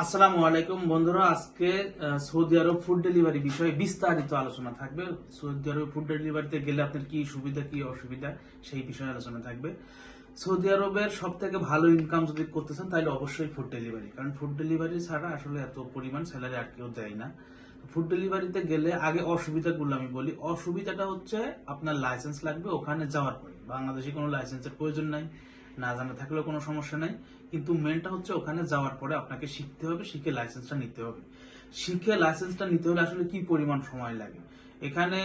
আসসালামু আলাইকুম বন্ধুরা, আজকে সৌদি আরব ফুড ডেলিভারি বিষয়ে বিস্তারিত আলোচনা থাকবে। সৌদি আরব ফুড ডেলিভারিতে গেলে আপনার কি সুবিধা, কি অসুবিধা, সেই বিষয়ে আলোচনা থাকবে। সৌদি আরবের সব থেকে ভালো ইনকাম যদি করতে চান তাহলে অবশ্যই ফুড ডেলিভারি কারণ ফুড ডেলিভারি ছাড়া আসলে এত পরিমাণ স্যালারি আর কেউ দেয় না। ফুড ডেলিভারিতে গেলে আগে অসুবিধাগুলো আমি বলি। অসুবিধাটা হচ্ছে আপনার লাইসেন্স লাগবে, ওখানে যাওয়ার পরে। বাংলাদেশে কোনো লাইসেন্সের প্রয়োজন নাই। না জানা থাকলেও কোনো সমস্যা নাই। কিন্তু মেনটা হচ্ছে ওখানে যাওয়ার পরে আপনাকে শিখতে হবে, শিখে লাইসেন্সটা নিতে হবে। শিখে লাইসেন্সটা নিতে হলে আসলে কি পরিমাণ সময় লাগে? এখানে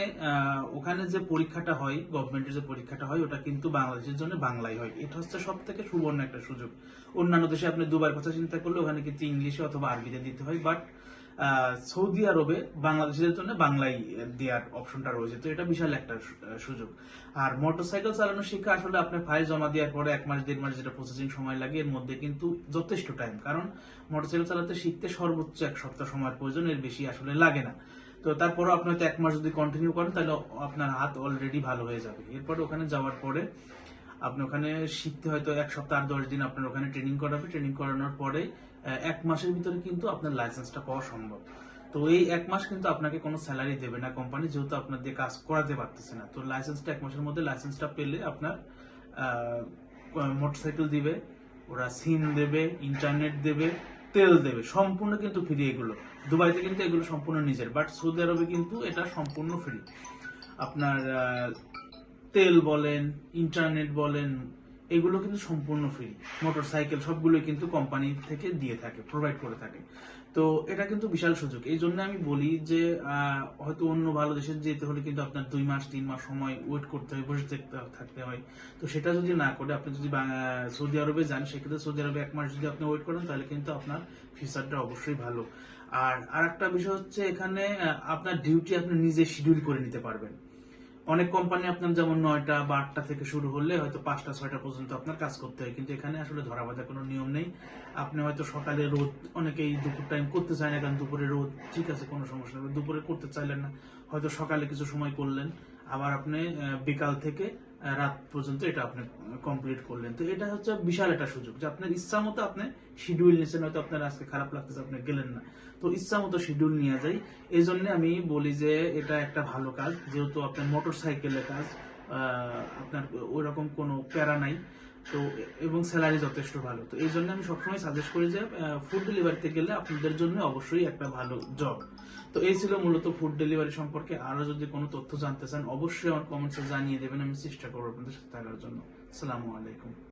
ওখানে যে পরীক্ষাটা হয় গভর্নমেন্টের যে পরীক্ষাটা হয়, ওটা কিন্তু বাংলাদেশের জন্য বাংলায় হয়। এটা হচ্ছে সব থেকে সুবর্ণ একটা সুযোগ। অন্যান্য দেশে আপনি দুবার কথা চিন্তা করলে ওখানে কিন্তু ইংলিশে অথবা আরবিতে দিতে হয় বাট সৌদি আরবে বাংলাদেশের জন্য বাংলায় দেওয়ার অপশনটা রয়েছে। তো এটা বিশাল একটা সুযোগ। আর মোটরসাইকেল চালানো শিক্ষা আসলে আপনার ফাইল জমা দেওয়ার পরে এক মাস, দেড় মাস যেটা প্রসেসিং সময় লাগে, এর মধ্যে কিন্তু যথেষ্ট টাইম কারণ মোটরসাইকেল চালাতে শিখতে সর্বোচ্চ এক সপ্তাহ সময়ের প্রয়োজন, এর বেশি আসলে লাগে না। তো তারপরও আপনি হয়তো এক মাস যদি কন্টিনিউ করেন, তাহলে আপনার হাত অলরেডি ভালো হয়ে যাবে। এরপর ওখানে যাওয়ার পরে আপনি ওখানে শিখতে হয়তো এক সপ্তাহ আর দশ দিন আপনার ওখানে ট্রেনিং করাবে। ট্রেনিং করানোর পরে এক মাসের ভিতরে কিন্তু আপনার লাইসেন্সটা পাওয়া সম্ভব। তো এই এক মাস কিন্তু আপনাকে কোনো স্যালারি দেবে না কোম্পানি যেহেতু আপনার দিয়ে কাজ করাতে পারতেছে না। তো লাইসেন্সটা এক মাসের মধ্যে লাইসেন্সটা পেলে আপনার মোটরসাইকেল দিবে, ওরা সিম দেবে ইন্টারনেট দেবে তেল দেবে, সম্পূর্ণ কিন্তু ফ্রি এগুলো। দুবাইতে কিন্তু এগুলো সম্পূর্ণ নিজের বাট সৌদি আরবে কিন্তু এটা সম্পূর্ণ ফ্রি আপনার তেল বলেন ইন্টারনেট বলেন এগুলো কিন্তু সম্পূর্ণ ফ্রি মোটর সাইকেল সবগুলোই কিন্তু কোম্পানি থেকে দিয়ে থাকে প্রোভাইড করে থাকে। তো এটা কিন্তু বিশাল সুযোগ। এই জন্য আমি বলি যে হয়তো অন্য ভালো দেশে যেতে হলে কিন্তু আপনার দুই মাস, তিন মাস সময় ওয়েট করতে হয়, বসে থাকতে- থাকতে হয়। তো সেটা যদি না করে, আপনি যদি সৌদি আরবে যান, সেক্ষেত্রে সৌদি আরবে এক মাস যদি আপনি ওয়েট করেন, তাহলে কিন্তু আপনার ফিচারটা অবশ্যই ভালো। আর আরেকটা বিষয় হচ্ছে এখানে আপনার ডিউটি আপনি নিজে শিডিউল করে নিতে পারবেন। অনেক কোম্পানি আপনার যেমন নয়টা বা আটটা থেকে শুরু হলে হয়তো পাঁচটা, ছয়টা পর্যন্ত আপনার কাজ করতে হয়। কিন্তু এখানে আসলে ধরা বাঁধা কোনো নিয়ম নেই। আপনি হয়তো সকালে রোদ, অনেকেই দুপুর টাইম করতে চায় না, কারণ দুপুরে রোদ, ঠিক আছে, কোনো সমস্যা নেই। দুপুরে করতে চাইলেন না, হয়তো সকালে কিছু সময় করলেন। আবার আপনি বিকাল থেকে রাত পর্যন্ত এটা আপনি কমপ্লিট করলেন। তো এটা হচ্ছে বিশাল একটা সুযোগ যে আপনার ইচ্ছা মতো আপনি শিডিউল নিয়েছেন, হয়তো আপনার আজকে খারাপ লাগতেছে, আপনি গেলেন না। তো ইচ্ছা মতো শিডিউল নিয়ে যায় এই জন্য আমি বলি যে এটা একটা ভালো কাজ, যেহেতু আপনার মোটর সাইকেলের কাজ আপনার ওই রকম কোনো প্যারা নাই। তো এবং স্যালারি যথেষ্ট ভালো। তো এই জন্য আমি সবসময় সাজেস্ট করি যে ফুড ডেলিভারিতে গেলে আপনাদের জন্য অবশ্যই একটা ভালো জব তো এই ছিল মূলত ফুড ডেলিভারি সম্পর্কে আরও যদি কোনো তথ্য জানতে চান, অবশ্যই আমার কমেন্টসে জানিয়ে দেবেন, আমি চেষ্টা করব আপনাদের সাথে থাকার জন্য। আসসালামু আলাইকুম।